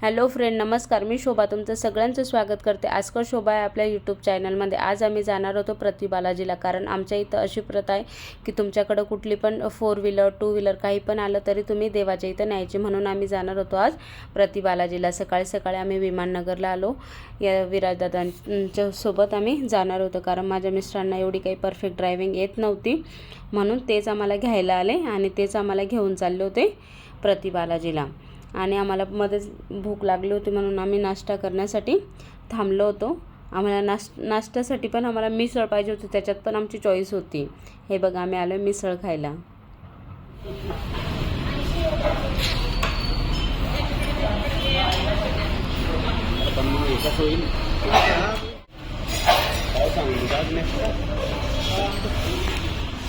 Hello friend नमस्कार. मी शोभा तुमचं सगळ्यांचं स्वागत करते. आजकर शोभा आहे आपल्या यूट्यूब चॅनलमध्ये. आज आम्ही जाणार होतो प्रतिबालाजीला कारण आमच्या इथं अशी प्रथा आहे की तुमच्याकडं कुठली पण फोर व्हीलर टू व्हीलर काही पण आलं तरी तुम्ही देवाच्या इथं न्यायची म्हणून आम्ही जाणार होतो आज प्रतिबालाजीला सकाळी सकाळी आम्ही विमाननगरला आलो. या विराजदादांच्या सोबत आम्ही जाणार होतो कारण माझ्या मिस्टरांना एवढी काही परफेक्ट ड्रायव्हिंग येत नव्हती. म्हणून तेच आम्हाला घ्यायला आले आणि तेच आम्हाला घेऊन चालले होते प्रतिबालाजीला आणि आम्हाला मध्येच भूक लागली होती म्हणून आम्ही नाश्ता करण्यासाठी थांबलो होतो. आम्हाला नाश नाश्त्यासाठी पण आम्हाला मिसळ पाहिजे होती त्याच्यात पण आमची चॉईस होती. हे बघा आम्ही आलो मिसळ खायला. होईल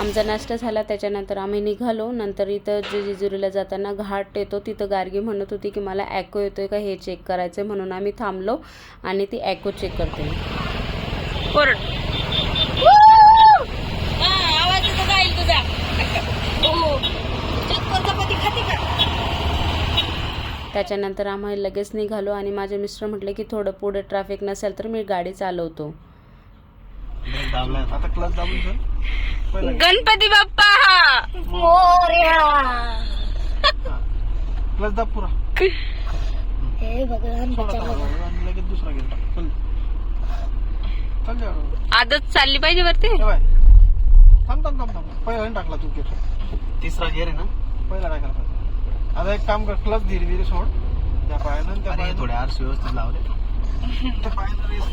आमचा नाश्ता झाला त्याच्यानंतर आम्ही निघालो. नंतर इथं जे जेजुरीला जाताना घाट येतो तिथं गार्गी म्हणत होती की मला ॲको येतोय का हे चेक करायचं आहे म्हणून आम्ही थांबलो आणि ती ॲको चेक करते. येतो हो का? त्याच्यानंतर आम्ही लगेच निघालो आणि माझे मिस्टर म्हटले की थोडं पुढे ट्रॅफिक नसेल तर मी गाडी चालवतो. गणपती बाप्पा मोर्या. क्लच दाब पुरा हे भगवान लगेच दुसरा गेला. चल. चल आदत चालली पाहिजे वरती. थांब थांब थांब थांब. पहिला टाकला तू केस. तिसरा गेअर आहे ना? पहिला टाकायला पाहिजे आता एक काम कर क्लच धीरे धीरे सोड. त्या पायानं त्या पायानं. थोडे आरसे व्यवस्थित लावले. त्या पायानं रेस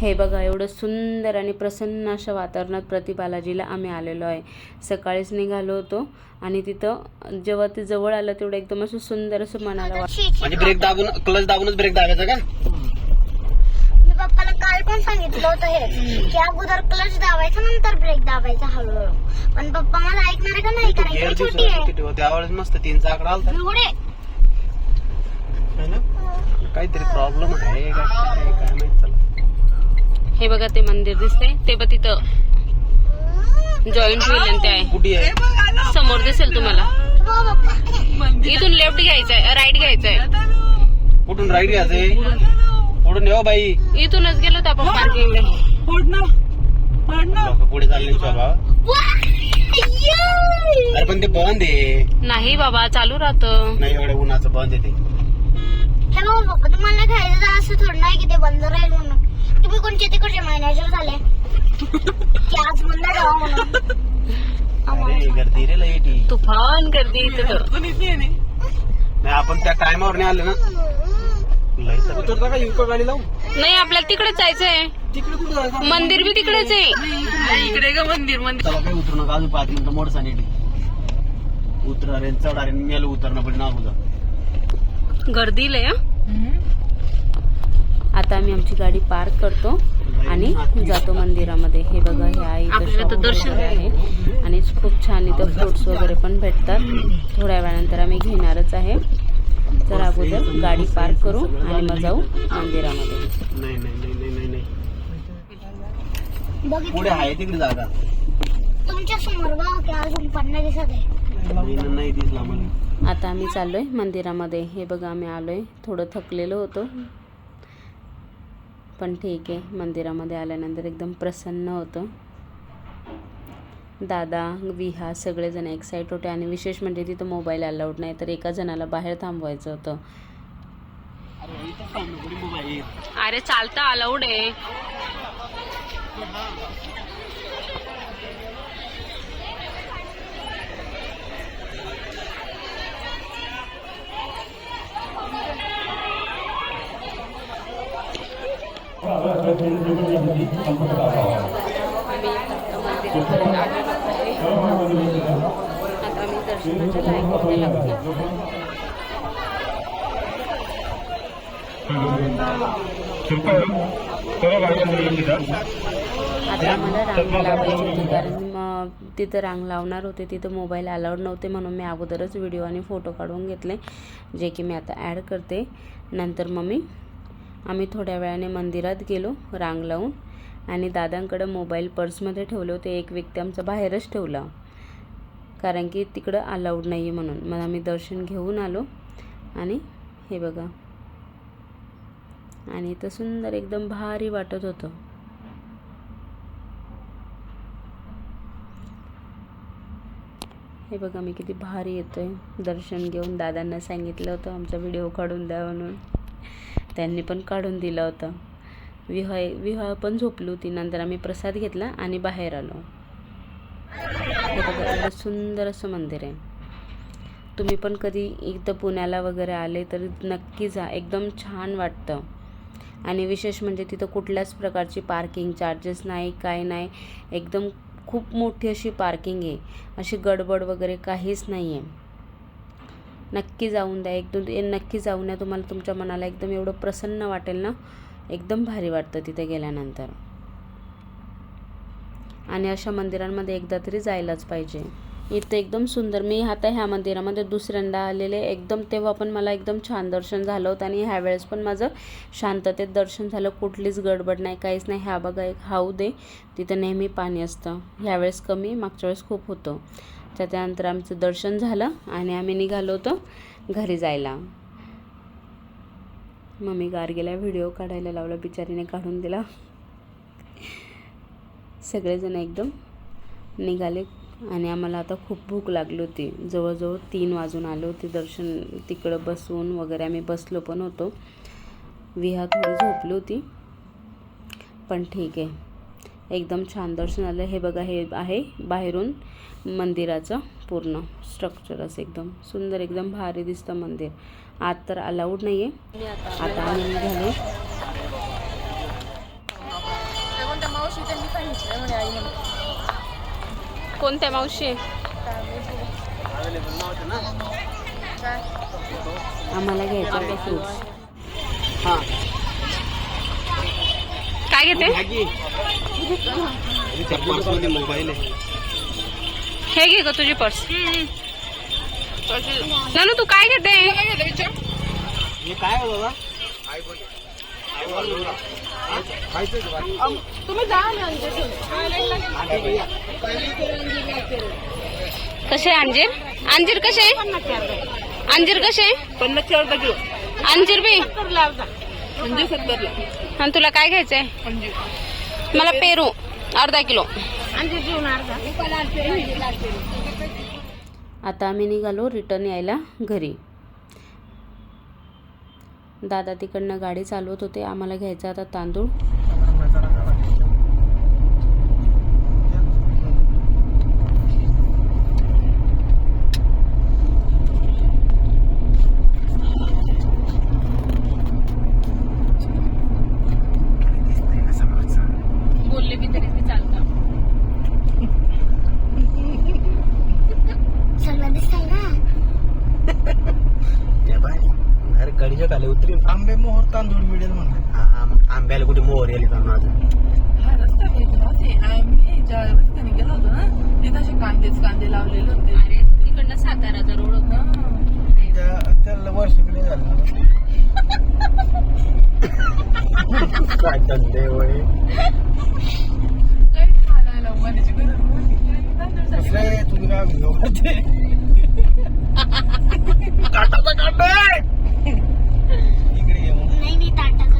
हे बघा एवढं सुंदर आणि प्रसन्न अशा वातावरणात प्रति बालाजीला आम्ही आलेलो आहे. सकाळीच निघालो होतो आणि तिथं जेव्हा ते जवळ आलं तेवढं एकदम असं सुंदर असं मनाला वाट म्हणजे ब्रेक दाबून क्लच दाबूनच ब्रेक दाबायचा का? मी पप्पाला काल पण सांगितलं होतं हे की अगोदर क्लच दाबायचा नंतर ब्रेक दाबायचा हळूहळू. पण पप्पा मला ऐकणार का नाही? करायचं छोटी आहे. त्यावेळेस मस्त तीन चाकडा आलता. एवढे. ना? काहीतरी प्रॉब्लेम आहे काय माहीत चला. हे बघा ते मंदिर दिसते ते बघ तिथं जॉईंट व्हील ते आहे? समोर दिसेल तुम्हाला. हो इथून लेफ्ट घ्यायचंय राईट घ्यायचंय. कुठून राईट घ्यायचंय? कुठून येऊ बाई. इथूनच गेलो होतो आपण पार्किंगला लोक पुढे चालले अरे पण ते बंद आहे. नाही बाबा चालू राहतं. नाही एवढ्या उन्हाचं बंद आहे ते. हे तुम्हाला खायचं तर असं थोडं नाही की ते बंद राहील म्हणून. कोणचे तिकडचे मॅनेजर झाले? आज म्हणून. अरे गर्दी रे लाईटी तुफान गर्दी इथं तर. नाही आपण त्या टायमावर नाही आले ना. लई तर उतरता का युका गाडी लावून? नाही आपल्याला तिकडेच जायचंय. तिकडे कुठे जायचं? मंदिर बी तिकडेच आहे. इकडे का मंदिर मंदिर. चला काही उतरू नका. अजून पाच मिनिटं मोठं नीट उतरा रे चढा रे मेलं उतरणं पण नाव तुझं गर्दी लय हं? आता आम्ही आमची गाडी पार्क करतो आणि जातो मंदिरामध्ये. हे बघा हे shop वगैरे आहे. आणि खूप छान इथं फ्रुट्स वगैरे पण भेटतात. थोड्या वेळानंतर आम्ही घेणारच आहे. तर अगोदर गाडी पार्क करू आणि मग जाऊ मंदिरामध्ये. नाही नाही नाही नाही नाही नाही. बघितलं? पुढे आहे तिकडे जागा. तुमच्यासमोर बघा की अजून पण नाही दिसत आहे. नाही ना, नाही दिसला मला. आता आम्ही चाललोय मंदिरामध्ये. हे बघा आम्ही आलोय. थोडं थकलेलो होतो. पण ठीक आहे मंदिरामध्ये आल्यानंतर एकदम प्रसन्न होतं. दादा विहा सगळेजण एक्साइट होते आणि विशेष म्हणजे तिथं मोबाईल अलाउड नाही तर एका जणाला बाहेर थांबवायचं होतं. अरे चालता अलाउड आहे. आता आम्ही दर्शनाच्या आता आम्हाला रांग लावायची होती कारण मग तिथं रांग लावणार होते तिथं मोबाईल अलाउड नव्हते म्हणून मी अगोदरच व्हिडिओ आणि फोटो काढून घेतले जे की मी आता ॲड करते. नंतर मग मी आम्ही थोड्या वेळाने मंदिरात गेलो रांग लावून. आणि दादांकडं मोबाईल पर्समध्ये ठेवले होते एक व्यक्ती आमचा बाहेरच ठेवला. कारण की तिकडं अलाउड नाही आहे म्हणून. मग आम्ही दर्शन घेऊन आलो. आणि हे बघा. आणि इथं सुंदर एकदम भारी वाटत होतं. हे बघा मी किती भारी येतोय. दर्शन घेऊन दादांना सांगितलं होतं आमचा व्हिडिओ काढून द्या म्हणून. त्यांनी पण काढून दिलं होतं. विवाह विवाह पण झोपली होती. नंतर आम्ही प्रसाद घेतला आणि बाहेर आलो. हे बघा एवढं सुंदर असं मंदिर आहे. तुम्ही पण कधी इथं पुण्याला वगैरे आले तर नक्की जा. एकदम छान वाटतं. आणि विशेष म्हणजे तिथं कुठल्याच प्रकारची पार्किंग चार्जेस नाही काय नाही. एकदम खूप मोठी अशी पार्किंग आहे. अशी गडबड वगैरे काहीच नाही आहे नक्की जाऊन द्या. एक दोन नक्की जाऊन द्या. तुम्हाला तुमच्या मनाला एकदम एवढं प्रसन्न वाटेल ना एकदम भारी वाटतं तिथे गेल्यानंतर. आणि अशा मंदिरांमध्ये एकदा तरी जायलाच पाहिजे. इथं एकदम सुंदर मी आता ह्या मंदिरामध्ये दुसऱ्यांदा आलेले एकदम तेव्हा पण मला एकदम छान दर्शन झालं होतं आणि ह्यावेळेस पण माझं शांततेत दर्शन झालं. कुठलीच गडबड नाही काहीच नाही. ह्या बघा एक हाऊ दे. तिथं नेहमी पाणी असतं. ह्यावेळेस कमी मागच्या वेळेस खूप होतं. त्याच्यानंतर आमचं दर्शन झालं आणि आम्ही निघालो होतो घरी जायला. मम्मी गार्गेला व्हिडिओ काढायला लावला बिचारीने काढून दिला. सगळेजण एकदम निघाले आणि आम्हाला आता खूप भूक लागली होती. जवळजवळ तीन वाजून आले होते दर्शन तिकडं बसून वगैरे आम्ही बसलो पण होतो. विहा थोडी झोपली होती. पण ठीक आहे. एकदम छान दर्शन आलं. हे बघा हे आहे बाहेरून मंदिराचं पूर्ण स्ट्रक्चर असं एकदम सुंदर एकदम भारी दिसतं मंदिर. आत तर अलाउड नाही आहे? आता आम्ही निघालो कोणत्या मावशी आम्हाला घ्यायचं फ्रूट्स हा. घेते पर्समध्ये मोबाईल हे घे पर्स? नानू, तू काय घेते काय बाबा कसे अंजीर? अंजीर कसे अंजीर कसे किलो अंजीर बी? म्हणजे सत्तरला आणि तुला काय घ्यायचंय? मला पेरू अर्धा किलो. आता आम्ही निघालो रिटर्न यायला घरी. दादा तिकडनं गाडी चालवत होते आम्हाला घ्यायचा आता तांदूळ बोलले बी तरी चालतं सगळं दिसतंय ना ते बाय अरे गाडीच्या खाली उतरी आंबे मोहर तांदूळ मिळेल मग आंब्याला कुठे मोहर येईल का माझं हा रस्ता भेटला होते आम्ही ज्या रस्त्याने गेलो होतो ना तिथे असे कांदेच कांदे लावलेले होते. अरे तिकडनं साताराचा रोड होता. त्या त्याला वर्ष किती झालं ना. काय काही खायला गरज नव्हती इकडे ये ताटाचं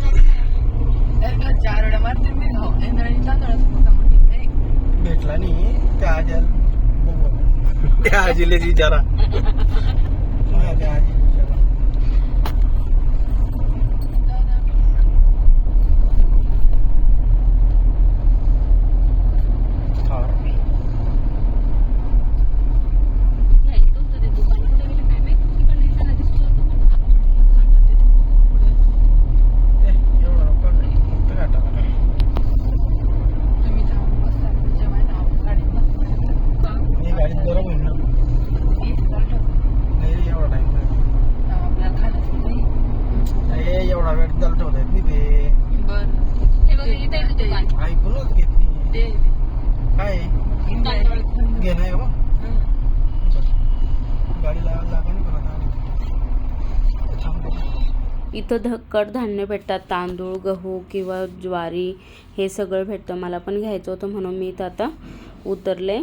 मारते मी तांदळाचं भेटला नाही. त्या आजीला त्या आजीले विचारा माझ्या आजी विचारा. हा. ए, एवढा नको काढू. फक्त घाटाला काढ. तुम्ही जाऊन बसता जेव्हा नाव गाडीत बसता मी गाडीत गरम होईल ना वीस चालतं. नाही रे, एवढा टाइम नाव आपल्याला खायलाच नाही ए एवढा वेळ त्याला ठेवता येत नाही ते बरं ऐकूनच घेत नाही ते काय? तांदूळ घे नाही बा. गाडीला जागा नाही पण आता थांब इथं ध कडधान्य भेटतात तांदूळ गहू किंवा ज्वारी हे सगळं भेटतं. मला पण घ्यायचं होतं म्हणून मी इथं आता उतरले.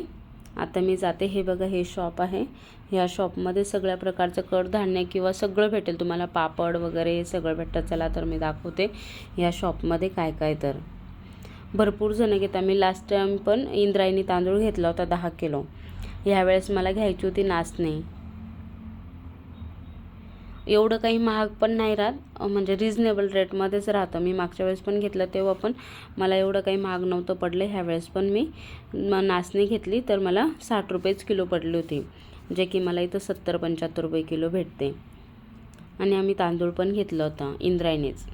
आता मी जाते. हे बघा हे शॉप आहे. ह्या शॉपमध्ये सगळ्या प्रकारचं कडधान्य किंवा सगळं भेटेल. तुम्हाला पापड वगैरे हे सगळं भेटतं. चला तर मी दाखवते ह्या शॉपमध्ये काय काय तर. भरपूर जण घेत. मी लास्ट टाइम पण इंद्रायणी तांदूळ घेतला होता दहा किलो. ह्यावेळेस मला घ्यायची होती नाचणी एवढं काही महाग पण नाही राहत. म्हणजे रिजनेबल रेटमध्येच राहतं. मी मागच्या वेळेस पण घेतलं तेव्हा पण मला एवढं काही महाग नव्हतं पडलं. ह्यावेळेस पण मी नाचणी घेतली तर मला साठ रुपयेच किलो पडली होती. जे की मला इथं सत्तर पंच्याहत्तर रुपये किलो भेटते. आणि आम्ही तांदूळ पण घेतलं होतं इंद्रायणीच.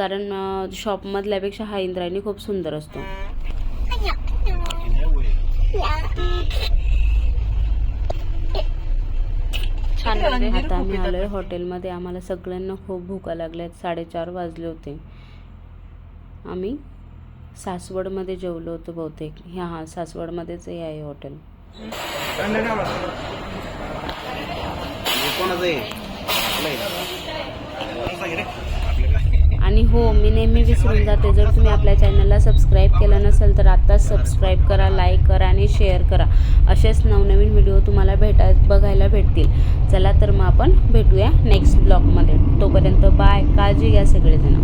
कारण शॉपमधल्यापेक्षा हा इंद्रायणी खूप सुंदर असतो. छान. आता आम्ही आलोय हॉटेलमध्ये. आम्हाला सगळ्यांना खूप भुका लागल्यात. साडेचार वाजले होते. आम्ही सासवडमध्ये जेवलो होतो बहुतेक. ह्या हां सासवडमध्येच हे आहे हॉटेल. कोणाचं हो मी नेहमी विसरून जाते. जर तुम्ही आपल्या चॅनलला सबस्क्राईब केलं नसेल तर आत्ताच सबस्क्राईब करा लाईक करा आणि शेअर करा. असेच नवनवीन व्हिडिओ तुम्हाला भेटा बघायला भेटतील. चला तर मग आपण भेटूया नेक्स्ट ब्लॉगमध्ये तोपर्यंत बाय काळजी घ्या सगळेजण.